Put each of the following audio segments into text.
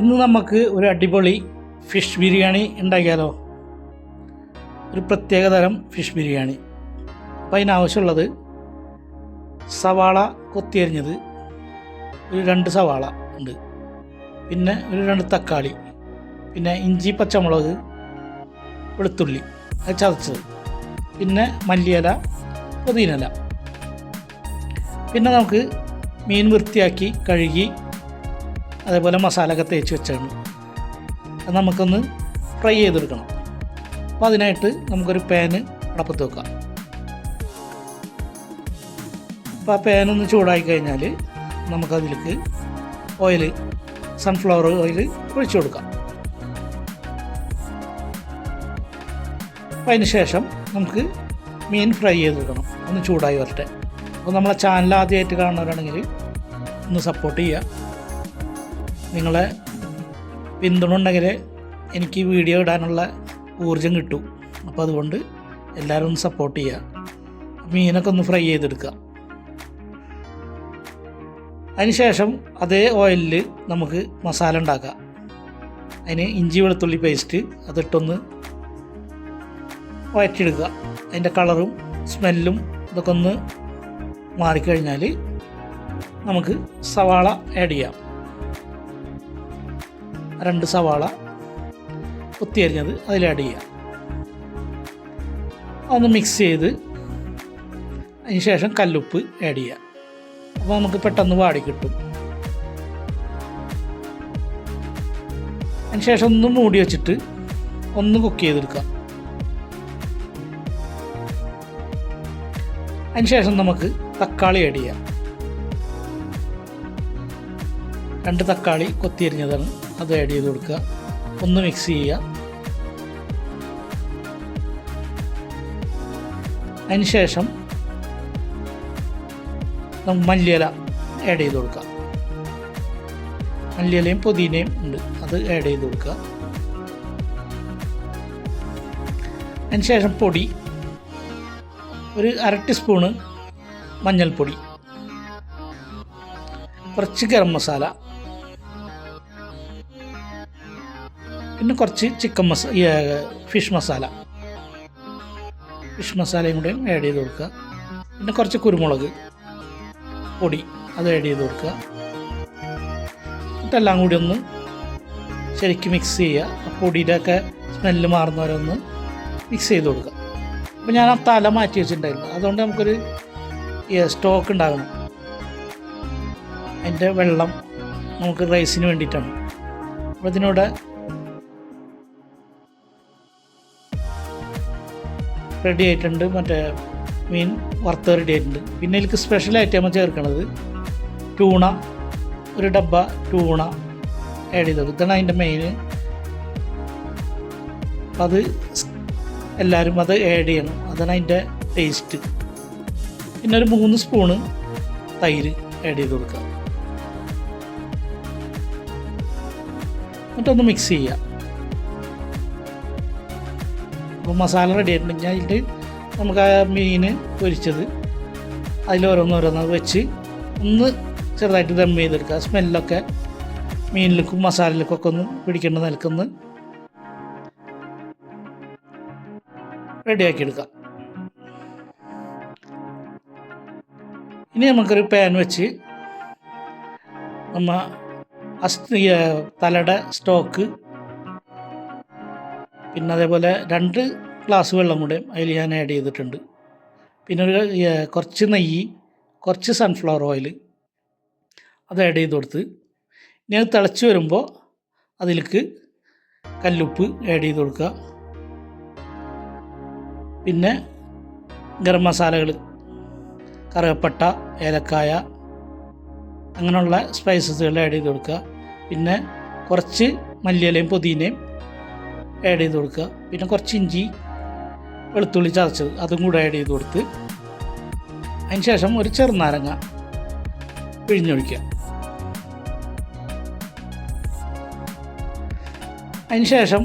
ഇന്ന് നമുക്ക് ഒരു അടിപൊളി ഫിഷ് ബിരിയാണി ഉണ്ടാക്കിയാലോ? ഒരു പ്രത്യേക തരം ഫിഷ് ബിരിയാണി. അപ്പോൾ അതിനാവശ്യമുള്ളത് സവാള കൊത്തിയരിഞ്ഞത് ഒരു രണ്ട് സവാള ഉണ്ട്. പിന്നെ ഒരു രണ്ട് തക്കാളി പിന്നെ ഇഞ്ചി പച്ചമുളക് വെളുത്തുള്ളി അത് ചതച്ചത്. പിന്നെ മല്ലിയില പുതിനയില. പിന്നെ നമുക്ക് മീൻ വൃത്തിയാക്കി കഴുകി അതേപോലെ മസാലയൊക്കെ തേച്ച് വെച്ചാണ്. അത് നമുക്കൊന്ന് ഫ്രൈ ചെയ്തെടുക്കണം. അപ്പോൾ അതിനായിട്ട് നമുക്കൊരു പാന് അടപ്പത്ത് വെക്കാം. അപ്പോൾ ആ പാൻ ഒന്ന് ചൂടായി കഴിഞ്ഞാൽ നമുക്കതിലേക്ക് ഓയിൽ സൺഫ്ലവർ ഓയിൽ ഒഴിച്ചു കൊടുക്കാം. അപ്പോൾ അതിന് ശേഷം നമുക്ക് മീൻ ഫ്രൈ ചെയ്തെടുക്കണം. ഒന്ന് ചൂടായി വരട്ടെ. അപ്പോൾ നമ്മളെ ചാനൽ ആദ്യമായിട്ട് കാണുന്നവരാണെങ്കിൽ ഒന്ന് സപ്പോർട്ട് ചെയ്യുക. നിങ്ങളെ പിന്തുണ ഉണ്ടെങ്കിൽ എനിക്ക് വീഡിയോ ഇടാനുള്ള ഊർജം കിട്ടും. അപ്പോൾ അതുകൊണ്ട് എല്ലാവരും ഒന്ന് സപ്പോർട്ട് ചെയ്യുക. മീനൊക്കെ ഒന്ന് ഫ്രൈ ചെയ്തെടുക്കുക. അതിനുശേഷം അതേ ഓയിലിൽ നമുക്ക് മസാല ഉണ്ടാക്കാം. അതിന് ഇഞ്ചി വെളുത്തുള്ളി പേസ്റ്റ് അതിട്ടൊന്ന് വഴറ്റിയെടുക്കുക അതിന്റെ കളറും സ്മെല്ലും ഇതൊക്കെ ഒന്ന് മാറിക്കഴിഞ്ഞാൽ നമുക്ക് സവാള ആഡ് ചെയ്യാം. രണ്ട് സവാള കുത്തിയരിഞ്ഞത് അതിൽ ആഡ് ചെയ്യുക. അതൊന്ന് മിക്സ് ചെയ്ത് അതിന് ശേഷം കല്ലുപ്പ് ആഡ് ചെയ്യുക. അപ്പോൾ നമുക്ക് പെട്ടെന്ന് വാടി കിട്ടും. അതിന് ശേഷം ഒന്ന് മൂടി വെച്ചിട്ട് ഒന്ന് കുക്ക് ചെയ്തെടുക്കുക. അതിന് ശേഷം നമുക്ക് തക്കാളി ആഡ് ചെയ്യാം. രണ്ട് തക്കാളി കൊത്തിയരിഞ്ഞതാണ് അത് ആഡ് ചെയ്ത് കൊടുക്കുക. ഒന്ന് മിക്സ് ചെയ്യുക. അതിനുശേഷം നമുക്ക് മല്ലിയില ആഡ് ചെയ്ത് കൊടുക്കുക. മല്ലിയിലയും പുതിനയും ഉണ്ട്. അത് ആഡ് ചെയ്ത് കൊടുക്കുക. അതിനുശേഷം പൊടി. ഒരു അര ടീസ്പൂണ് മഞ്ഞൾപ്പൊടി. കുറച്ച് ഗരം മസാല. പിന്നെ കുറച്ച് ചിക്കൻ മസ ഫിഷ് മസാല. ഫിഷ് മസാലയും കൂടെ ആഡ് ചെയ്ത് കൊടുക്കുക. പിന്നെ കുറച്ച് കുരുമുളക് പൊടി അത് ആഡ് ചെയ്ത് കൊടുക്കുക. എന്നിട്ടെല്ലാം കൂടി ഒന്ന് ശരിക്കും മിക്സ് ചെയ്യുക. ആ പൊടിയുടെ ഒക്കെ സ്മെല്ല് മാറുന്നവരെ ഒന്ന് മിക്സ് ചെയ്ത് കൊടുക്കുക. അപ്പോൾ ഞാൻ ആ തല മാറ്റി വെച്ചിട്ടുണ്ടായിരുന്നു. അതുകൊണ്ട് നമുക്കൊരു സ്റ്റോക്ക് ഉണ്ടാകണം. അതിന്റെ വെള്ളം നമുക്ക് റൈസിന് വേണ്ടിയിട്ടാണ്. അപ്പോൾ ഇതിനൂടെ റെഡി ആയിട്ടുണ്ട്. മറ്റേ മീൻ വറുത്ത് റെഡി ആയിട്ടുണ്ട്. പിന്നെ എനിക്ക് സ്പെഷ്യൽ ഐറ്റം ചേർക്കണത്. ട്യൂണ ഒരു ഡബ്ബ ട്യൂണ ആഡ് ചെയ്തത്. ഇതാണ് അതിന്റെ മെയിൻ അത് എല്ലാവരും അത് ആഡ് ചെയ്യണം. അതാണ് അതിന്റെ ടേസ്റ്റ് പിന്നെ ഒരു മൂന്ന് സ്പൂണ് തൈര് ആഡ് ചെയ്ത് കൊടുക്കുക. എന്നിട്ടൊന്ന് മിക്സ് ചെയ്യുക. അപ്പോൾ മസാല റെഡി ആയിട്ടുണ്ടെങ്കിൽ അതിൽ നമുക്ക് ആ മീൻ പൊരിച്ചത്. അതിലോരോന്നോരോന്ന് വെച്ച് ഒന്ന് ചെറുതായിട്ട് ദം ചെയ്തെടുക്കുക. സ്മെല്ലൊക്കെ മീനിലേക്കും മസാലയിലേക്കും ഒക്കെ ഒന്ന് പിടിക്കേണ്ട നിലക്കൊന്ന് റെഡിയാക്കി എടുക്കാം ഇനി നമുക്കൊരു പാൻ വെച്ച് നമ്മ അസ്ഥി തലയുടെ സ്റ്റോക്ക് പിന്നെ അതേപോലെ രണ്ട് ഗ്ലാസ് വെള്ളം കൂടെ അതിൽ ഞാൻ ആഡ് ചെയ്തിട്ടുണ്ട്. പിന്നെ ഒരു കുറച്ച് നെയ്യ് കുറച്ച് സൺഫ്ലവർ ഓയിൽ അത് ആഡ് ചെയ്ത് കൊടുത്ത് ഇനി അത് തിളച്ച് വരുമ്പോൾ അതിലേക്ക് കല്ലുപ്പ് ആഡ് ചെയ്ത് കൊടുക്കുക. പിന്നെ ഗരം മസാലകൾ കറുകപ്പട്ട ഏലക്കായ അങ്ങനെയുള്ള സ്പൈസസുകൾ ആഡ് ചെയ്ത് കൊടുക്കുക. പിന്നെ കുറച്ച് മല്ലിയിലയും പുതിനയും ആഡ് ചെയ്ത് കൊടുക്കുക. പിന്നെ കുറച്ച് ഇഞ്ചി വെളുത്തുള്ളി ചതച്ചത് അതും കൂടെ ആഡ് ചെയ്ത് കൊടുത്ത് അതിന് ശേഷം ഒരു ചെറുനാരങ്ങ പിഴിഞ്ഞൊഴിക്കുക. അതിന് ശേഷം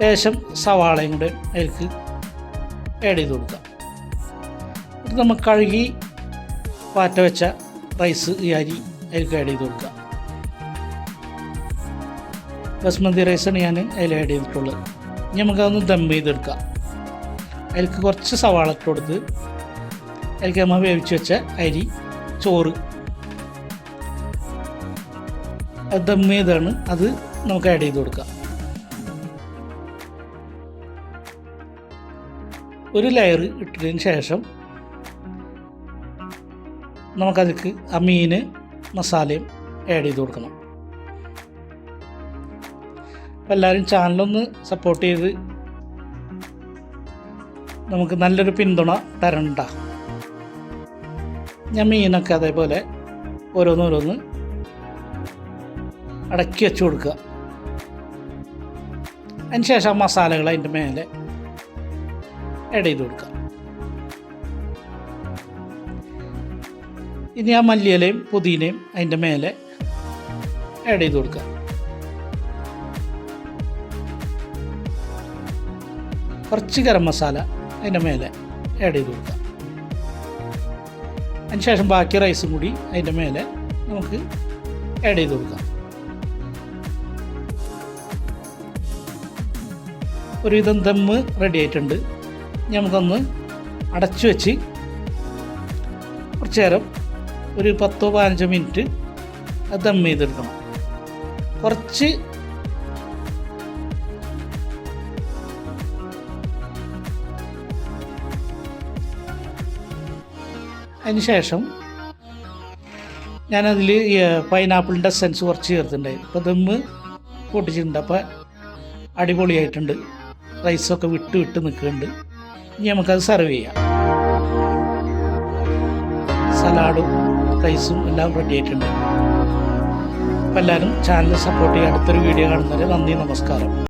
ലേശം സവാളയും കൂടെ അതിലേക്ക് ആഡ് ചെയ്ത് കൊടുക്കുക. ഇത് നമ്മൾ കഴുകി പാറ്റ വെച്ച റൈസ് ഈ അരി അതിലേക്ക് ആഡ് ചെയ്ത് കൊടുക്കുക. ബസ്മതി റൈസാണ് ഞാൻ അതിൽ ആഡ് ചെയ്തിട്ടുള്ളത്. ഇനി നമുക്കതൊന്ന് ദം ചെയ്തെടുക്കാം. അതിലേക്ക് കുറച്ച് സവാള ഇട്ട് കൊടുത്ത് അതിലേക്ക് നമ്മൾ വേവിച്ച് വെച്ച അരി ചോറ്. ദം ചെയ്താണ്. അത് നമുക്ക് ആഡ് ചെയ്ത് കൊടുക്കാം. ഒരു ലെയർ ഇട്ടതിന് ശേഷം നമുക്കതിലേക്ക് ആ മീന് മസാലയും ആഡ് ചെയ്ത് കൊടുക്കണം. എല്ലാവരും ചാനലൊന്ന് സപ്പോർട്ട് ചെയ്ത് നമുക്ക് നല്ലൊരു പിന്തുണ തരണ്ട. ഞാൻ മീനൊക്കെ അതേപോലെ ഓരോന്നോരോന്ന് അടക്കി വെച്ച് കൊടുക്കുക. അതിന് ശേഷം മസാലകൾ അതിന്റെ മേലെ ആഡ് ചെയ്ത് കൊടുക്കുക. ഇനി ആ മല്ലിയിലയും പുതിനയും അതിന്റെ മേലെ ആഡ് ചെയ്ത് കൊടുക്കുക. കുറച്ച് ഗരം മസാല അതിന്റെ മേലെ ആഡ് ചെയ്ത് കൊടുക്കുക അതിന് ശേഷം ബാക്കി റൈസും കൂടി അതിന്റെ മേലെ നമുക്ക് ആഡ് ചെയ്ത് കൊടുക്കാം. ഒരുവിധം ദമ്മ് റെഡി ആയിട്ടുണ്ട്. നമുക്കൊന്ന് അടച്ചു വെച്ച് കുറച്ച് നേരം ഒരു പത്തോ പതിനഞ്ചോ മിനിറ്റ് ദം ചെയ്തെടുക്കണം. കുറച്ച് അതിന് ശേഷം ഞാനതിൽ പൈനാപ്പിളിന്റെ സെൻസ് കുറച്ച് ചേർത്തിട്ടുണ്ടായി അപ്പോൾ ദമ്മ് പൊട്ടിച്ചിട്ടുണ്ട്. അപ്പോൾ അടിപൊളിയായിട്ടുണ്ട്. റൈസൊക്കെ വിട്ട് വിട്ട് നിൽക്കുന്നുണ്ട്. ഇനി നമുക്കത് സെർവ് ചെയ്യാം. സലാഡും റൈസും എല്ലാം റെഡി ആയിട്ടുണ്ട്. അപ്പോൾ എല്ലാവരും ചാനൽ സപ്പോർട്ട് ചെയ്യുക. അടുത്തൊരു വീഡിയോ കാണുന്നവരെ നന്ദി നമസ്കാരം.